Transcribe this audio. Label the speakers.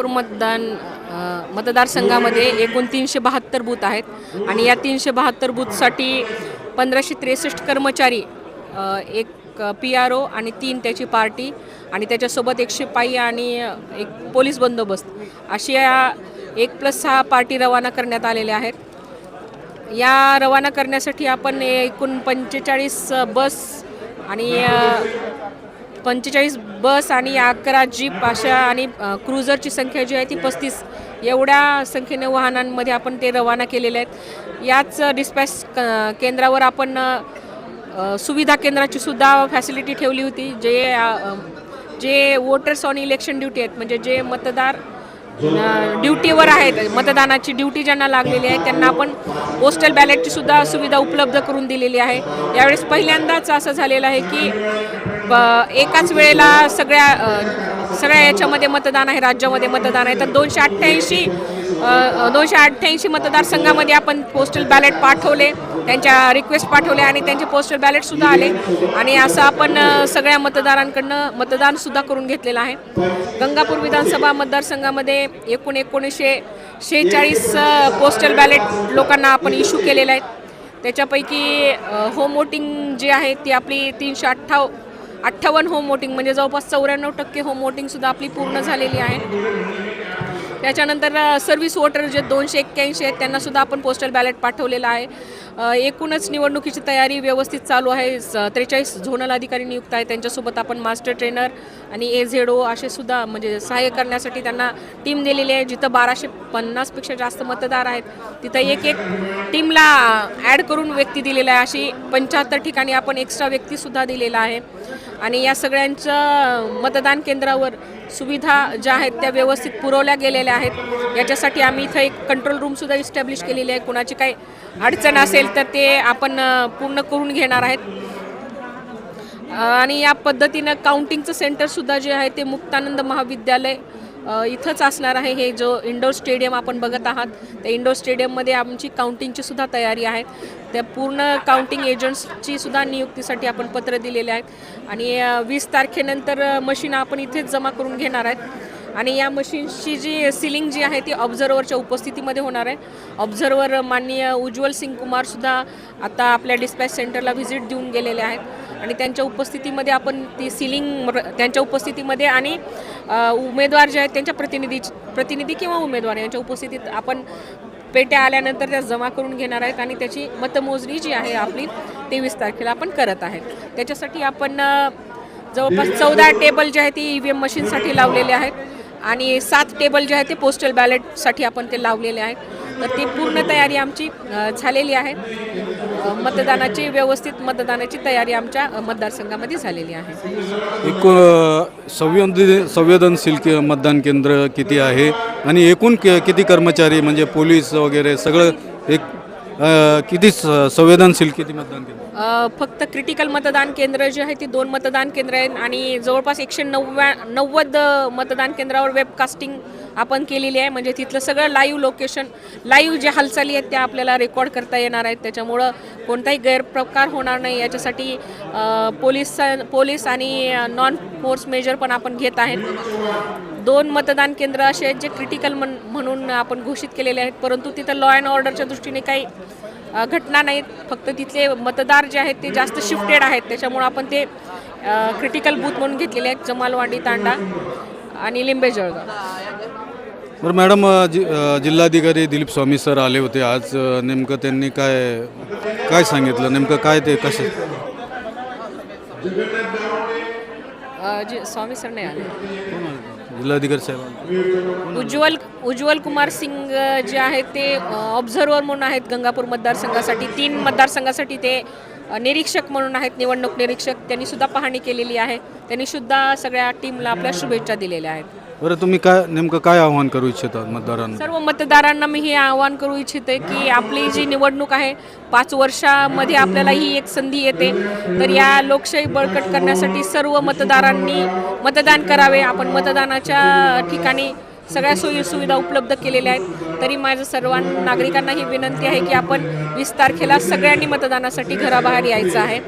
Speaker 1: सोलापूर मतदान मतदारसंघामध्ये एकूण तीनशे बहात्तर बूथ आहेत. आणि या तीनशे बहात्तर बूथसाठी पंधराशे त्रेसष्ट कर्मचारी एक पी आर ओ आणि तीन त्याची पार्टी आणि त्याच्यासोबत एक शिपाई आणि एक पोलीस बंदोबस्त अशी या एक प्लस सहा पार्टी रवाना करण्यात आलेल्या आहेत. या रवाना करण्यासाठी आपण एकूण पंचेचाळीस बस आणि पंचेचाळीस बस आणि अकरा जीप अशा आणि क्रुझरची संख्या जी आहे ती पस्तीस. एवढ्या संख्येने वाहनांमध्ये आपण ते रवाना केलेले आहेत. याच डिस्पॅच केंद्रावर आपण सुविधा केंद्राची सुद्धा फॅसिलिटी ठेवली होती. जे जे वोटर्स ऑन इलेक्शन ड्युटी आहेत म्हणजे जे मतदार ड्युटीवर आहेत. मतदानाची ड्युटी ज्यांना लागलेली आहे त्यांना आपण पोस्टल बॅलेटची सुद्धा सुविधा उपलब्ध करून दिलेली आहे. यावेळेस पहिल्यांदाच असं झालेलं आहे की ब- एकाच वेळेला सगळ्या सगळ्या याच्यामध्ये मतदान आहे राज्यामध्ये मतदान आहे. तर दोनशे अठ्ठ्याऐंशी दोनशे अठ्ठ्याऐंशी मतदारसंघामध्ये आपण पोस्टल बॅलेट पाठवले त्यांच्या रिक्वेस्ट पाठवले आणि त्यांचे पोस्टल बॅलेटसुद्धा आले. आणि असं आपण सगळ्या मतदारांकडनं मतदानसुद्धा करून घेतलेलं आहे. गंगापूर विधानसभा मतदारसंघामध्ये एकूण एकोणीसशे शेहेचाळीस पोस्टल बॅलेट लोकांना आपण इश्यू केलेले आहेत. त्याच्यापैकी होम वोटिंग जी आहे ती आपली तीनशे अठ्ठाव अठ्ठावन्न होम वोटिंग म्हणजे जवळपास चौऱ्याण्णव टक्के होम वोटिंगसुद्धा आपली पूर्ण झालेली आहे. त्याच्यानंतर सर्व्हिस वोटर जे दोनशे एक्क्याऐंशी आहेत त्यांनासुद्धा आपण पोस्टल बॅलेट पाठवलेलं आहे. एकूणच निवडणुकीची तयारी व्यवस्थित चालू आहे. त्रेचाळीस झोनल अधिकारी नियुक्त आहे त्यांच्यासोबत आपण मास्टर ट्रेनर आणि ए झेड ओ असे सुद्धा म्हणजे सहाय्य करण्यासाठी त्यांना टीम दिलेली आहे. जिथं बाराशे पन्नासपेक्षा जास्त मतदार आहेत तिथं एक एक टीमला ॲड करून व्यक्ती दिलेला आहे. अशी पंच्याहत्तर ठिकाणी आपण एक्स्ट्रा व्यक्तीसुद्धा दिलेला आहे. आणि या सगळ्यांचं मतदान केंद्रावर सुविधा ज्या आहेत त्या व्यवस्थित पुरवल्या गेलेल्या आहेत. याच्यासाठी आम्ही इथं एक कंट्रोल रूमसुद्धा इस्टॅब्लिश केलेली आहे. कुणाची काही अडचण असेल तर ते आपण पूर्ण करून घेणार आहेत. आणि या पद्धतीनं काउंटिंगचं सेंटरसुद्धा जे आहे ते मुक्तानंद महाविद्यालय इथंच असणार आहे हे जो इंडोर स्टेडियम आपण बघत आहात. त्या इंडोर स्टेडियममध्ये आमची काउंटिंगची सुद्धा तयारी आहे. त्या पूर्ण काउंटिंग एजंट्सची सुद्धा नियुक्तीसाठी आपण पत्र दिलेले आहेत. आणि वीस तारखेनंतर मशीन आपण इथेच जमा करून घेणार आहेत. आणि या मशीन्सची जी सिलिंग जी आहे ती ऑब्झर्वरच्या उपस्थितीमध्ये होणार आहे. ऑब्झर्वर माननीय उज्ज्वल सिंग कुमारसुद्धा आता आपल्या डिस्पॅच सेंटरला व्हिजिट देऊन गेलेले आहेत. आणि त्यांच्या उपस्थितीमध्ये आपण ती सिलिंग त्यांच्या उपस्थितीमध्ये आणि उमेदवार जे आहेत त्यांच्या प्रतिनिधी प्रतिनिधी किंवा उमेदवार यांच्या उपस्थितीत आपण पेट्या आल्यानंतर त्या जमा करून घेणार आहेत आणि त्याची मतमोजणी जी आहे आपली तेवीस तारखेला आपण करत आहेत. त्याच्यासाठी आपण जवळपास चौदा टेबल जे आहे ते ई व्ही एम मशीनसाठी लावलेले आहेत आणि सात टेबल जे आहे ते पोस्टल बॅलेटसाठी आपण ते लावलेले आहेत. तर ती पूर्ण तयारी आमची झालेली आहे. मतदानाची व्यवस्थित मतदानाची तयारी आमच्या मतदारसंघामध्ये झालेली आहे.
Speaker 2: एकूण संवेदन संवेदनशील के मतदान केंद्र किती आहे? आणि एकूण कि- किती कर्मचारी म्हणजे पोलीस वगैरे सगळं एक किती संवेदनशील किती मतदान
Speaker 1: अ, फक्त क्रिटिकल मतदान केंद्र जे आहे ती दोन मतदान केंद्र आहेत आणि जवळपास एकशे नव्या नव्वद मतदान केंद्रावर वेबकास्टिंग आपण केलेली आहे. म्हणजे तिथलं सगळं लाईव्ह लोकेशन लाईव्ह ज्या हालचाली आहेत त्या आपल्याला रेकॉर्ड करता येणार आहेत. त्याच्यामुळं कोणताही गैरप्रकार होणार नाही. याच्यासाठी अ, पोलीस पोलीस आणि नॉन फोर्स मेजर पण आपण घेत आहेत. दोन मतदान केंद्र असे आहेत जे क्रिटिकल म्हण म्हणून आपण घोषित केलेले आहेत. परंतु तिथं लॉ अँड ऑर्डरच्या दृष्टीने काही घटना नाहीत. फक्त तिथले मतदार जे आहेत ते जास्त शिफ्टेड आहेत. त्याच्यामुळं आपण ते क्रिटिकल बूथ म्हणून घेतलेले आहेत. जमालवाडी तांडा आणि लिंबे जळगाव.
Speaker 2: बरं मॅडम जि जिल्हाधिकारी दिलीप स्वामी सर आले होते. आज नेमकं त्यांनी काय काय सांगितलं? नेमकं काय ते कसं
Speaker 1: स्वामी सर नाही आले?
Speaker 2: जिल्हाधिकारी साहेब
Speaker 1: उज्ज्वल उज्ज्वल कुमार सिंग जे आहेत ते ऑब्झर्वर म्हणून आहेत गंगापूर मतदारसंघासाठी. तीन मतदारसंघासाठी ते निरीक्षक म्हणून आहेत निवडणूक निरीक्षक. त्यांनी सुद्धा पाहणी केलेली आहे. त्यांनी सुद्धा सगळ्या टीमला आपल्या शुभेच्छा दिलेल्या आहेत.
Speaker 2: बरं तुम्ही काय नेमकं काय आव्हान करू इच्छिता मतदारांना?
Speaker 1: सर्व मतदारांना मी हे आवाहन करू इच्छिते की आपली जी निवडणूक आहे पाच वर्षामध्ये आपल्याला ही एक संधी येते. तर या लोकशाही बळकट करण्यासाठी सर्व मतदारांनी मतदान करावे. आपण मतदानाच्या ठिकाणी सगळ्या सोयी सुविधा उपलब्ध केलेल्या आहेत. तरी माझं सर्व नागरिकांना ही विनंती आहे की आपण वीस तारखेला सगळ्यांनी मतदानासाठी घराबाहेर यायचं आहे.